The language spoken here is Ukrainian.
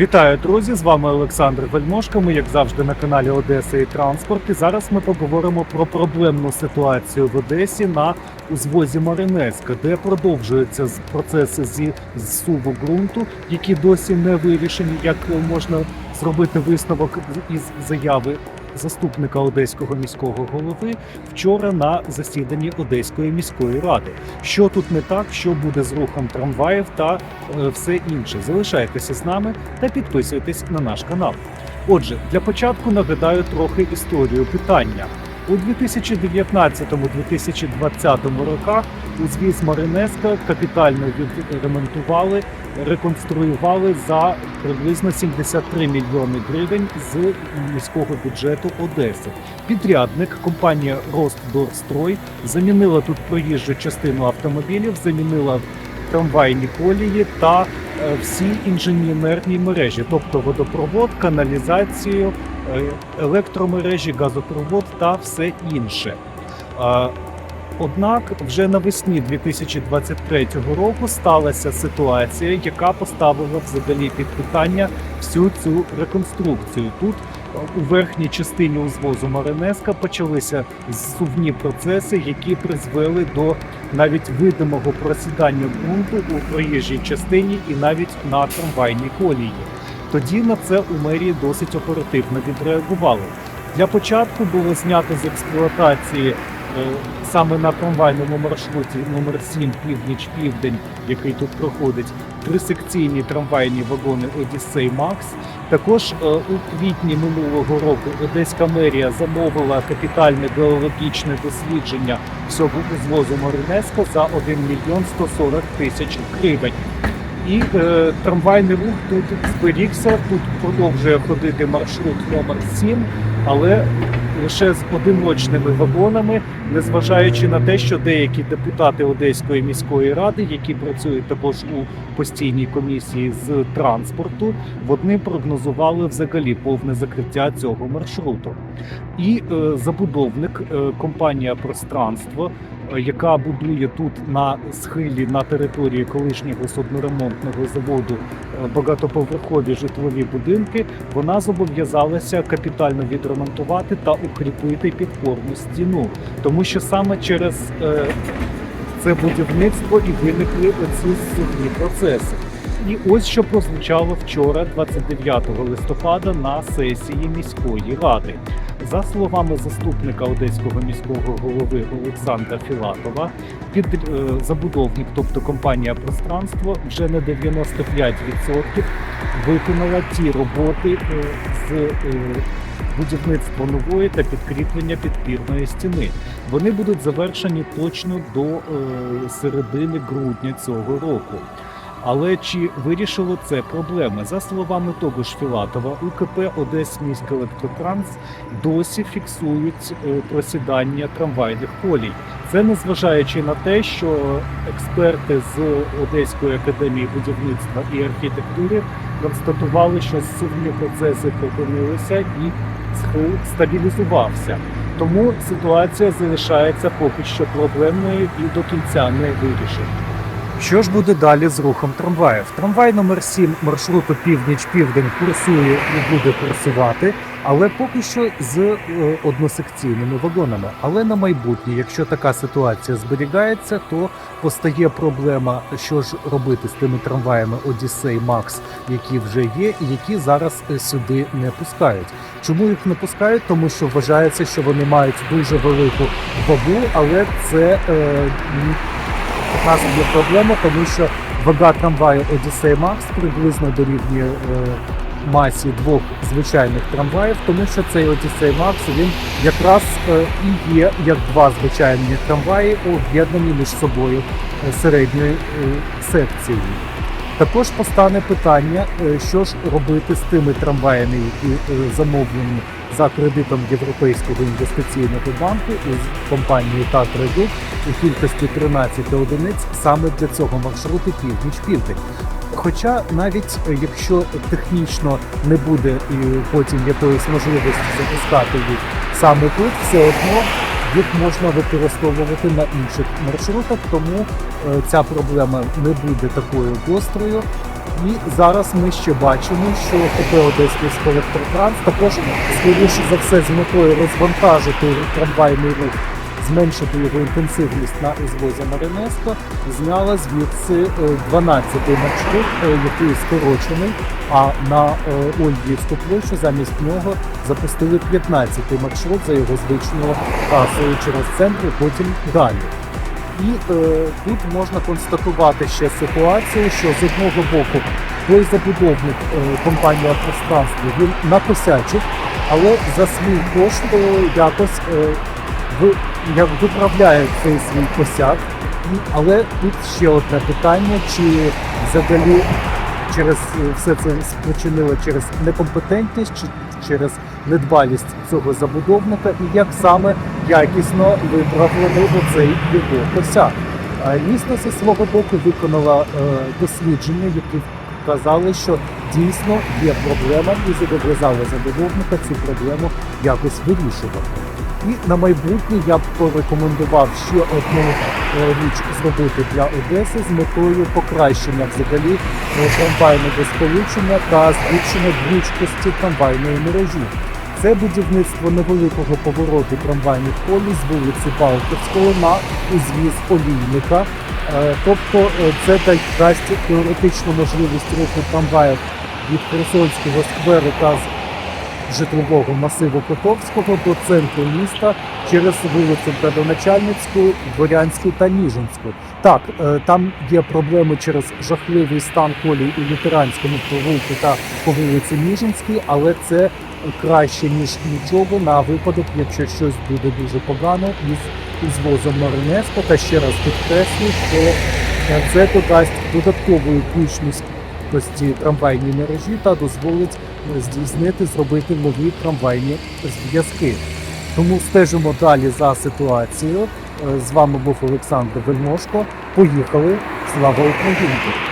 Вітаю, друзі! З вами Олександр Вельмошка. Ми, як завжди, на каналі Одеса і Транспорт. І зараз ми поговоримо про проблемну ситуацію в Одесі на узвозі Маринецька, де продовжуються з- процеси зі зсуву ґрунту, які досі не вирішені. Як можна зробити висновок із заяви заступника одеського міського голови вчора на засіданні Одеської міської ради. Що тут не так, що буде з рухом трамваїв та е, все інше. Залишайтеся з нами та підписуйтесь на наш канал. Отже, для початку нагадаю трохи історію питання. У 2019-2020 роках узвіз Маринеска капітально відремонтували, реконструювали за приблизно 73 мільйони гривень з міського бюджету Одеси. Підрядник компанія Ростдорстрой замінила тут проїжджу частину автомобілів, замінила трамвайні колії та е, всі інженерні мережі, тобто водопровод, каналізацію, е, електромережі, газопровод та все інше. Однак вже навесні 2023 року сталася ситуація, яка поставила взагалі під питання всю цю реконструкцію. Тут е, у верхній частині узвозу Маринеска почалися зсувні процеси, які призвели до навіть видимого просідання ґрунту у проїжджій частині і навіть на трамвайній колії. Тоді на це у мерії досить оперативно відреагували. Для початку було знято з експлуатації саме на трамвайному маршруті номер 7 північ-південь, який тут проходить, трисекційні трамвайні вагони Одіссей Макс. Також е, у квітні минулого року Одеська мерія замовила капітальне геологічне дослідження всього узвозу Маринеска за 1 мільйон 140 тисяч гривень. І е, трамвайний рух тут зберігся, тут продовжує ходити маршрут номер 7, але лише з одиночними вагонами, незважаючи на те, що деякі депутати Одеської міської ради, які працюють також у постійній комісії з транспорту, вони прогнозували взагалі повне закриття цього маршруту. І е, забудовник, е, компанія Пространство, яка будує тут на схилі на території колишнього судноремонтного заводу е, багатоповерхові житлові будинки, вона зобов'язалася капітально відремонтувати та укріпити підпорну стіну, тому що саме через е, це будівництво і виникли оці судні процеси. І ось що прозвучало вчора, 29 листопада, на сесії міської ради. За словами заступника одеського міського голови Олександра Філатова, під е, забудовник, тобто компанія Пространство, вже на 95% виконала ті роботи е, з е, будівництва нової та підкріплення підпірної стіни. Вони будуть завершені точно до середини грудня цього року. Але чи вирішило це проблеми? За словами того ж Філатова, УКП Одесміськелектротранс досі фіксують е, просідання трамвайних колій. Це незважаючи на те, що експерти з Одеської академії будівництва і архітектури констатували, що сувні процеси припинилися і схил стабілізувався. Тому ситуація залишається поки що проблемною і до кінця не вирішена. Що ж буде далі з рухом трамваїв? Трамвай номер 7 маршруту північ-південь курсує і буде курсувати, але поки що з е, односекційними вагонами. Але на майбутнє, якщо така ситуація зберігається, то постає проблема, що ж робити з тими трамваями Одіссей Макс, які вже є, і які зараз е, сюди не пускають. Чому їх не пускають? Тому що вважається, що вони мають дуже велику вагу, але це е, м, нас є проблема, тому що вага трамваю Odyssey Max приблизно дорівнює е, масі двох звичайних трамваїв, тому що цей Odyssey Max він якраз е, і є як два звичайні трамваї, об'єднані між собою е, середньою секцією. Також постане питання, що ж робити з тими трамваями, які замовлені за кредитом Європейського інвестиційного банку із компанією Татрадюк у кількості 13 одиниць саме для цього маршруту північ-південь. Хоча навіть е, якщо технічно не буде і потім якоїсь можливості запускати їх саме тут, все одно їх можна використовувати на інших маршрутах, тому е, ця проблема не буде такою гострою. І зараз ми ще бачимо, що КП Одеський електротранс також скоріше за все з метою розвантажити трамвайний рух, зменшити його інтенсивність на узвозі Маринеско, зняла звідси е, 12-й маршрут, е, який скорочений, а на е, Ольгівську площу замість нього запустили 15-й маршрут за його звичною трасою через центр, потім далі. І е, тут можна констатувати ще ситуацію, що з одного боку той забудовник е, компанії «Автостранство» він накосячив, але за свій кошт е, якось е, ви, як виправляє цей свій косяк. Але тут ще одне питання: чи взагалі через е, все це спричинило через некомпетентність чи через недбалість цього забудовника, і як саме якісно виправлений оцей його косяк. Місто зі свого боку виконала е, дослідження, які вказали, що дійсно є проблема, і зобов'язали забудовника цю проблему якось вирішувати. І на майбутнє я б порекомендував ще одну е, річ зробити для Одеси з метою покращення взагалі е, трамвайного сполучення та збільшення гнучкості трамвайної мережі. Це будівництво невеликого повороту трамвайних колій з вулиці Балтівського на узвіз Олійника. Е, Тобто це да- дасть теоретичну можливість руху трамваїв від Херсонського скверу та з житлового масиву Котовського до центру міста через вулицю Градоначальницьку, Дворянську та Ніжинську. Так, е, там є проблеми через жахливий стан колій у лютеранському провулку та по вулиці Ніжинській, але це краще ніж нічого на випадок, якщо щось буде дуже погано із узвозом Маринеско. Та ще раз підкреслю, що це додасть додаткової гучності трамвайній мережі та дозволить здійснити, зробити нові трамвайні зв'язки. Тому стежимо далі за ситуацією. Е, З вами був Олександр Вельмошко. Поїхали! Слава Україні!